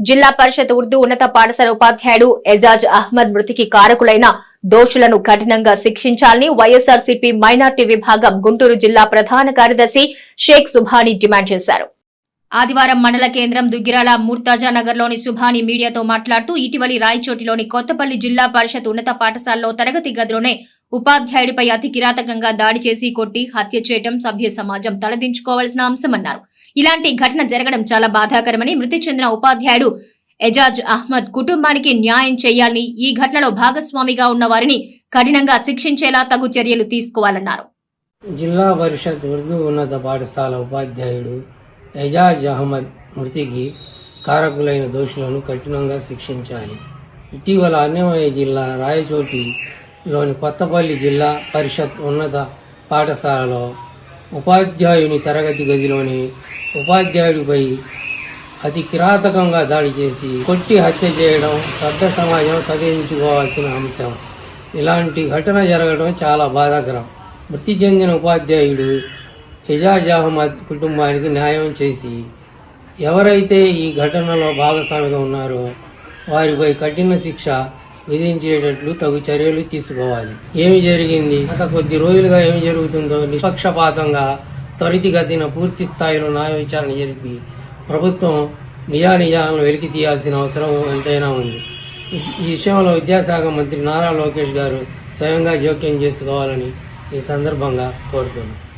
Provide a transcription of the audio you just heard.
జిల్లా పరిషత్ ఉర్దూ ఉన్నత పాఠశాల ఉపాధ్యాయుడు ఎజాజ్ అహ్మద్ మృతికి కారకులైన దోషులను కఠినంగా శిక్షించాలని వైఎస్ఆర్సీపీ మైనార్టీ విభాగం గుంటూరు జిల్లా ప్రధాన కార్యదర్శి షేక్ సుభాని డిమాండ్ చేశారు. ఆదివారం మండల కేంద్రం దుగ్గిరాల ముర్తాజా నగర్లోని సుభాని మీడియాతో మాట్లాడుతూ ఇటీవలి రాయచోటిలోని కొత్తపల్లి జిల్లా పరిషత్ ఉన్నత పాఠశాలలో తరగతి గదిలోనే ఉపాధ్యాయుడిపై అతి కిరాతకంగా దాడి చేసి కొట్టి హత్య చేయడం సభ్య సమాజం తలదించుకోవాల్సిన అంశమన్నారు. ఇలాంటి ఘటన జరగడం చాలా బాధాకరమని మృతి చెందిన ఉపాధ్యాయుడు ఎజాజ్ అహ్మద్ కుటుంబానికి న్యాయం చేయాలని ఈ ఘటనలో భాగస్వామిగా ఉన్న వారిని కఠినంగా శిక్షించేలా తగు చర్యలు తీసుకోవాలన్నారు. జిల్లా పరిషత్ ఉర్దూ ఉన్నత పాఠశాల ఉపాధ్యాయుడు ఎజాజ్ అహ్మద్ మృతికి కారకులైన దోషులను కఠినంగా శిక్షించాలి. ఇటీవల అన్నమయ్య జిల్లా లోని కొత్తపల్లి జిల్లా పరిషత్ ఉన్నత పాఠశాలలో ఉపాధ్యాయుని తరగతి గదిలోని ఉపాధ్యాయుడిపై అతి కిరాతకంగా దాడి చేసి కొట్టి హత్య చేయడం శ్రద్ధ సమాజం తగ్గించుకోవాల్సిన అంశం. ఇలాంటి ఘటన జరగడం చాలా బాధాకరం. మృతి చెందిన ఉపాధ్యాయుడు ఎజాజ్ అహ్మద్ కుటుంబానికి న్యాయం చేసి ఎవరైతే ఈ ఘటనలో భాగస్వామిగా ఉన్నారో వారిపై కఠిన శిక్ష విధించేటట్లు తగు చర్యలు తీసుకోవాలి. ఏమి జరిగింది? గత కొద్ది రోజులుగా ఏమి జరుగుతుందో నిష్పక్షపాతంగా త్వరితగతిన పూర్తి స్థాయిలో న్యాయ విచారణ జరిపి ప్రభుత్వం నిజానిజాలను వెలికి తీయాల్సిన అవసరం ఎంతైనా ఉంది. ఈ- విషయంలో విద్యాశాఖ మంత్రి నారా లోకేష్ గారు స్వయంగా జోక్యం చేసుకోవాలని ఈ సందర్భంగా కోరుతున్నాను